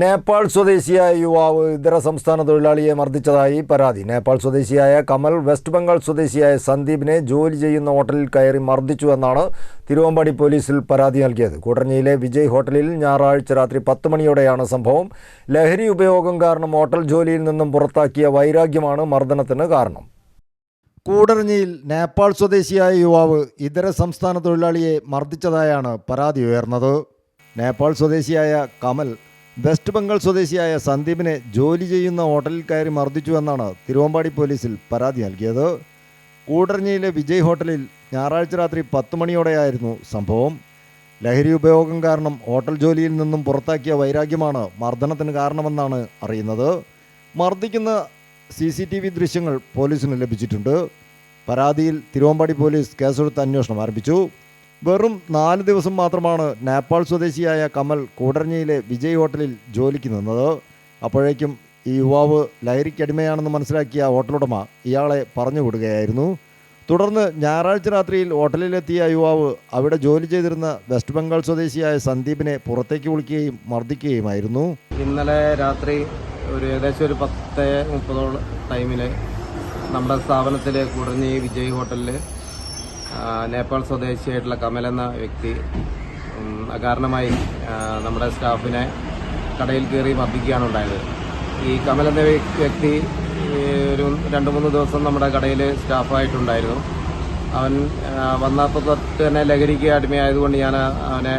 നേപ്പാൾ സ്വദേശിയായ യുവാവ് ഇതര സംസ്ഥാന തൊഴിലാളിയെ മർദ്ദിച്ചതായി പരാതി. നേപ്പാൾ സ്വദേശിയായ കമൽ വെസ്റ്റ് ബംഗാൾ സ്വദേശിയായ സന്ദീപിനെ ജോലി ചെയ്യുന്ന ഹോട്ടലിൽ കയറി മർദ്ദിച്ചു എന്നാണ് തിരുവമ്പാടി പോലീസിൽ പരാതി നൽകിയത്. കൂടരഞ്ഞിയിലെ വിജയ് ഹോട്ടലിൽ ഞായറാഴ്ച രാത്രി പത്ത് മണിയോടെയാണ് സംഭവം. ലഹരി ഉപയോഗം കാരണം ഹോട്ടൽ ജോലിയിൽ നിന്നും പുറത്താക്കിയ വൈരാഗ്യമാണ് മർദ്ദനത്തിന് കാരണം. കൂടരഞ്ഞിയിൽ നേപ്പാൾ സ്വദേശിയായ യുവാവ് ഇതര സംസ്ഥാന തൊഴിലാളിയെ മർദ്ദിച്ചതായാണ് പരാതി ഉയർന്നത്. നേപ്പാൾ സ്വദേശിയായ കമൽ വെസ്റ്റ് ബംഗാൾ സ്വദേശിയായ സന്ദീപിനെ ജോലി ചെയ്യുന്ന ഹോട്ടലിൽ കയറി മർദ്ദിച്ചുവെന്നാണ് തിരുവമ്പാടി പോലീസിൽ പരാതി നൽകിയത്. കൂടരഞ്ഞിയിലെ വിജയ് ഹോട്ടലിൽ ഞായറാഴ്ച രാത്രി പത്ത് മണിയോടെയായിരുന്നു സംഭവം. ലഹരി ഉപയോഗം കാരണം ഹോട്ടൽ ജോലിയിൽ നിന്നും പുറത്താക്കിയ വൈരാഗ്യമാണ് മർദ്ദനത്തിന് കാരണമെന്നാണ് അറിയുന്നത്. മർദ്ദിക്കുന്ന സി സി ടി വി ദൃശ്യങ്ങൾ പോലീസിന് ലഭിച്ചിട്ടുണ്ട്. പരാതിയിൽ തിരുവമ്പാടി പോലീസ് കേസെടുത്ത് അന്വേഷണം ആരംഭിച്ചു. വെറും നാല് ദിവസം മാത്രമാണ് നേപ്പാൾ സ്വദേശിയായ കമൽ കൂടരഞ്ഞിയിലെ വിജയ് ഹോട്ടലിൽ ജോലിക്ക് നിന്നത്. അപ്പോഴേക്കും ഈ യുവാവ് ലഹരിക്കടിമയാണെന്ന് മനസ്സിലാക്കിയ ഹോട്ടലുടമ ഇയാളെ പറഞ്ഞു വിടുകയായിരുന്നു. തുടർന്ന് ഞായറാഴ്ച രാത്രിയിൽ ഹോട്ടലിലെത്തിയ യുവാവ് അവിടെ ജോലി ചെയ്തിരുന്ന വെസ്റ്റ് ബംഗാൾ സ്വദേശിയായ സന്ദീപിനെ പുറത്തേക്ക് വിളിക്കുകയും മർദ്ദിക്കുകയുമായിരുന്നു. ഇന്നലെ രാത്രി ഒരു ഏകദേശം ഒരു പത്ത് മുപ്പതോളം ടൈമിൽ നമ്മുടെ സ്ഥാപനത്തിലെ കുടഞ്ഞി വിജയ് ഹോട്ടലിൽ നേപ്പാൾ സ്വദേശിയായിട്ടുള്ള കമൽ എന്ന വ്യക്തി അകാരണമായി നമ്മുടെ സ്റ്റാഫിനെ കടയിൽ കയറി മർദ്ദിക്കുകയാണ് ഉണ്ടായത്. ഈ കമൽ എന്ന വ്യക്തി ഒരു രണ്ട് മൂന്ന് ദിവസം നമ്മുടെ കടയിൽ സ്റ്റാഫായിട്ടുണ്ടായിരുന്നു. അവൻ വന്നപ്പോൾ തൊട്ട് തന്നെ ലഹരിക്ക് അടിമയായതുകൊണ്ട് ഞാൻ അവനെ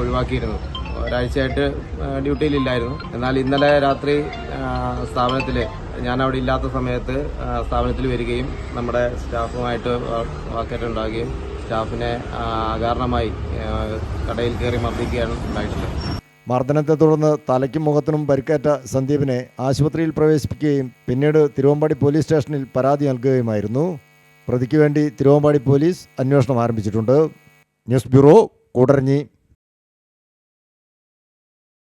ഒഴിവാക്കിയിരുന്നു. ഒരാഴ്ചയായിട്ട് ഡ്യൂട്ടിയിലില്ലായിരുന്നു. എന്നാൽ ഇന്നലെ രാത്രി സ്ഥാപനത്തിൽ ഞാൻ അവിടെ ഇല്ലാത്ത സമയത്ത് സ്ഥാപനത്തിൽ വരികയും നമ്മുടെ സ്റ്റാഫുമായിട്ട് വാക്കേറ്റുണ്ടാകുകയും വാക്കേറ്റം സ്റ്റാഫിനെ അകാരണമായി കടയിൽ കയറി മർദ്ദിക്കുകയാണ് ഉണ്ടായിട്ടുള്ളത്. മർദ്ദനത്തെ തുടർന്ന് തലയ്ക്കും മുഖത്തിനും പരിക്കേറ്റ സന്ദീപിനെ ആശുപത്രിയിൽ പ്രവേശിപ്പിക്കുകയും പിന്നീട് തിരുവമ്പാടി പോലീസ് സ്റ്റേഷനിൽ പരാതി നൽകുകയുമായിരുന്നു. പ്രതിക്ക് വേണ്ടി തിരുവമ്പാടി പോലീസ് അന്വേഷണം ആരംഭിച്ചിട്ടുണ്ട്. News bureau Koodaranji.